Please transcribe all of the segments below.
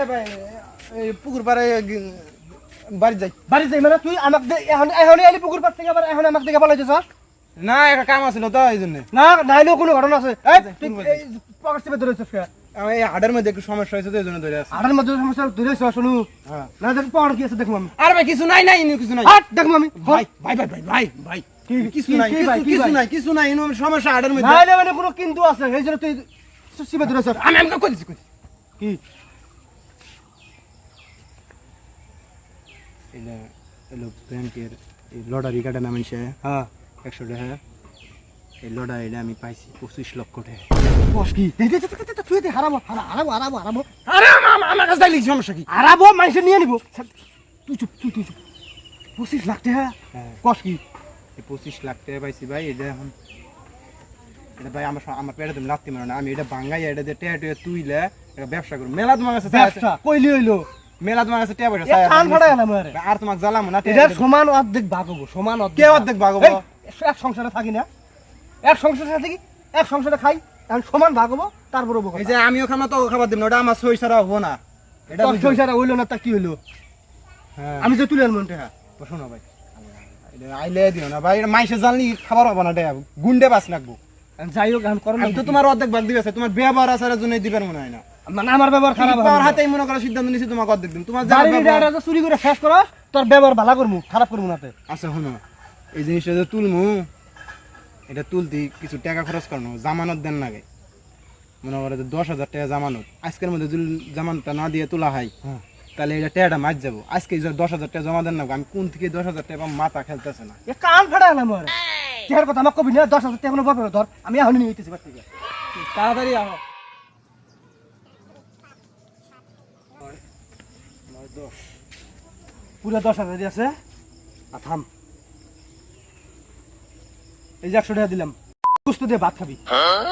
এই পুকুর পাড়ে বাড়ি যাই। বাড়ি যাই মানে তুই আমাক এখন এখন এলি পুকুর পার থেকে আবার এখন আমাক দেখে পালাইছিস না একটা কাম আছিল তো এই জন্য। না নাইলেও কোনো ঘটনা আছে। এই তুই কোন এই পকেট চেপে ধরেছিস কে? হাড়ের মধ্যে একটু সমস্যা হয়েছে তো এই জন্য ধরে আছে। আড়ার মধ্যে সমস্যা ধরেছিস শুনু। না দেখ পকেট কি আছে দেখব আমি। আরে ভাই কিছু নাই নাই কিছু নাই। হাট দেখব আমি। ভাই ভাই ভাই ভাই ভাই ভাই কিছু নাই কিছু-? নাই কিছু নাই সমস্যা হাড়ের মধ্যে। নাইলে মানে কোনো কিন্তু আছে এই জন্য তুই চেপে আমি আমাকে কি? এটা এলো ব্যাংকের এই লটারি কাটা সে হ্যাঁ একশো টাকা। এই লটারি এটা আমি পাইছি পঁচিশ লক্ষ টাকা। বস কি? তুই হারাবো হারা- হারাবো হারাবো আমার কাছে তাই সমস্যা কি? হারাবো নিয়ে নিবো। তুই চুপ তুই তুই চুপ। পঁচিশ লাখ টাকা? হ্যাঁ। কস কি? পঁচিশ লাখ টাকা পাইছি ভাই এটা এখন এটা ভাই আমার আমার পেটে তুমি লাগতে মারো না। আমি এটা ভাঙ্গাই এটা দিয়ে টেয়া টেয়া তুইলে এটা ব্যবসা করব। মেলা তোমার কাছে ব্যবসা? কইলি হইল? মেলা তোমার কাছে টেয়া পয়সা। কান গেলাম আরে আর তোমাকে জ্বালাম না এটার সমান অর্ধেক সমান অর্ধেক কে অর্ধেক? এক সংসারে থাকি না। এক সংসারে থাকি এক সংসারে খাই এখন সমান তারপর এই যে আমিও তো খাবার দিব না ওটা আমার সই হব না। এটা হইল না তা কি হইল? হ্যাঁ। আমি যে তুলে আনব তো শোনো ভাই। আইলে দিও না ভাই মাইসে জানলি খাবার হবে না টেয়া গুন্ডে বাস লাগবো। যাই হোক আমি তো তোমার অর্ধেক ভাগ দিবে তোমার ব্যবহার আসার জন্য দিবেন মনে হয় না। মানে আমার ব্যবহার খারাপ তোমার হাতেই মনে করো সিদ্ধান্ত নিছি তোমাকে অর্ধেক দিন তোমার যা বাড়ির ব্যবহার- ইটা চুরি করে শেষ করো তোর ব্যবহার ভালো করব খারাপ করব না আচ্ছা শোনো এই জিনিসটা যে তুলমু এটা তুলতে কিছু টাকা খরচ করানো জামানত দেন লাগে মনে করে যে দশ হাজার টাকা জামানত আজকের মধ্যে যদি জামানতটা না দিয়ে তোলা হয় হ্যাঁ। তাহলে এটা টাকাটা মাছ যাব। আজকে দশ হাজার টাকা জমা দেন না আমি কোন থেকে দশ হাজার টাকা মাথা খেলতেছে না। এ কান ফাটা কথা আমার কবি না দশ হাজার টাকা কোনো ধর আমি এখন নিয়ে নিতেছি তাড়াতাড়ি আহ। পুরো দশ হাজার দিয়ে আছে। আর থাম। এই যে একশো টাকা দিলাম। দিয়ে ভাত খাবি।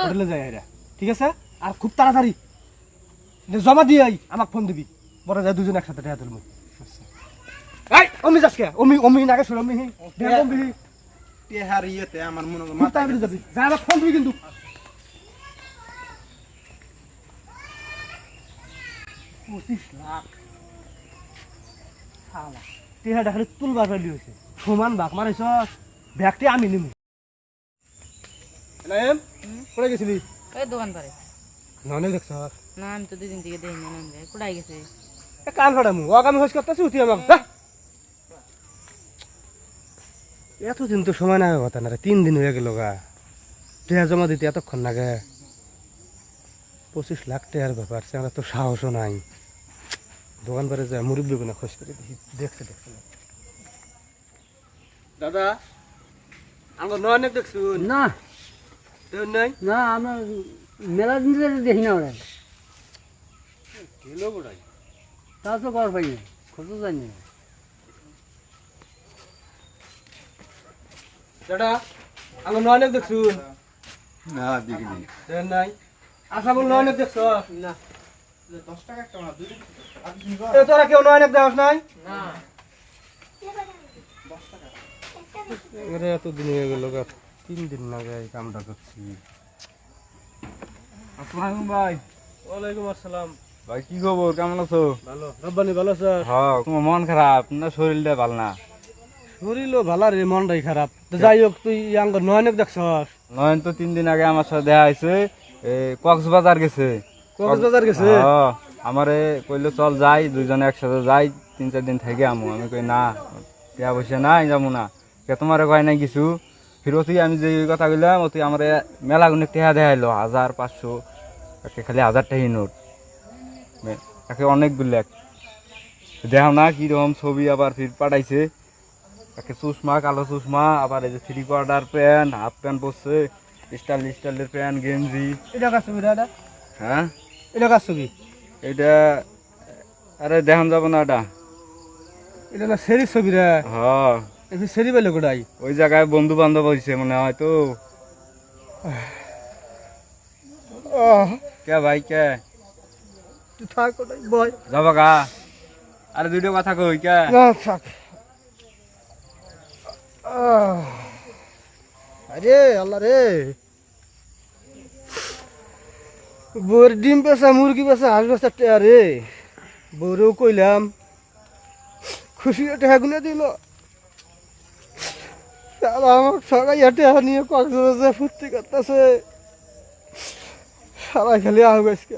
হোটেলে যাই এরা ঠিক আছে? আর খুব তাড়াতাড়ি। জমা দিয়ে আই আমাকে ফোন দিবি। বড় যায় দুজন একসাথে টাকা তুলবো। অমি যাস কে অমি অমি নাগে শুন অমি অমি টেহার ইয়েতে আমার মনে করো মাথা তাড়াতাড়ি যাবি। যা আমাকে ফোন দিবি কিন্তু। পঁচিশ লাখ। টেহাটা খালি তুলবার ফেলি হয়েছে সমান বাঘ ব্যাগটি আমি নিমু। এলাম কোথায় গেছিলি? ওই দোকান পারে ননে দেখছ? না আমি তো দুদিন থেকে দেখি না নন্দে। কোথায় গেছে। এ কান ফাটামু অগামি হোস করতেছি উঠি আমাকে। এতদিন তো সময় না কথা না রে তিন দিন হয়ে গেল গা টেহা জমা দিতে এতক্ষণ লাগে। পঁচিশ লাখ টাকার ব্যাপার সেটা তো সাহসও নাই। দোকান পারে যায় মুরব্বী গুনা খোঁজ করে দেখি দেখছে দেখছে না। দাদা আমার নয় অনেক দেখছু। না। নাই? না আমরা মেলা দিন ধরে দেখি না ওরা। কিলো গোটাই তা তো কর পাই না খোঁজও জানি না। দাদা আমার নয় অনেক দেখছু। না দেখিনি। নাই? আশা বল নয় অনেক দেখছ? না। তোরা কেউ নয় নাই? এরে হয়ে গেল তিন দিন আগে এই কামটা করছি। আসসালাম ভাই। ওয়ালাইকুম আসসালাম। ভাই কি খবর? কেমন আছো? ভালো। রব্বানি ভালো স্যার? হ্যাঁ তোমার মন খারাপ না শরীরটা ভালো না? শরীরও ভালো রে মনটাই খারাপ। তো যাই হোক তুই আঙ্গ নয় অনেক দেখছস। নয়ন তো তিন দিন আগে আমার সাথে দেখা হয়েছে কক্সবাজার গেছে। কক্সবাজার গেছে? হ্যাঁ, আমারে কইলো চল যাই দুজনে একসাথে যাই তিন চার দিন থেকে আমু। আমি কই না টিয়া পয়সা নাই যাব না। কে তোমারে কয় নাই কিছু? ফির অতি আমি যে কথা কইলাম অতি আমার মেলা গুনে টিয়া দেখাইলো হাজার পাঁচশো একে খালি হাজার টাকা নোট। একে অনেকগুলো এক দেখাও না কীরকম ছবি আবার ফির পাঠাইছে। একে চশমা কালো চশমা আবার এই যে three quarter pant half pant পরছে স্টাইল স্টাইলের প্যান্ট গেঞ্জি। হ্যাঁ? এটা কাজ ছবি? এটা আরে দেখান যাব না এটা। এটা না সেরি ছবি রে। হ্যাঁ এটা সেরি পেলে কোটাই ওই জায়গায় বন্ধু বান্ধব হয়েছে মনে হয় তো। কে ভাই কে? তুই থাক কোটাই বয়। যাব গা। আরে দুটো কথা কই কে? না থাক। আরে আল্লাহ রে। বউয়ের ডিম পেঁচা মুরগি পেঁচা হাঁস পেঁচা টেয়া রে বউরেও কইলাম। খুশি টাকা গুনে দিল। আমার সবাই টাকা নিয়ে কক্সবাজার ফুর্তি করতেছে সবাই খালি আহ আজকে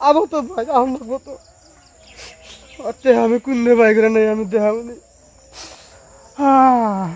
আবো তো ভাই, আহ লাগবো তো। আর আমি কুন্নে বাই করে নেই, আমি দেখাবনি আহ।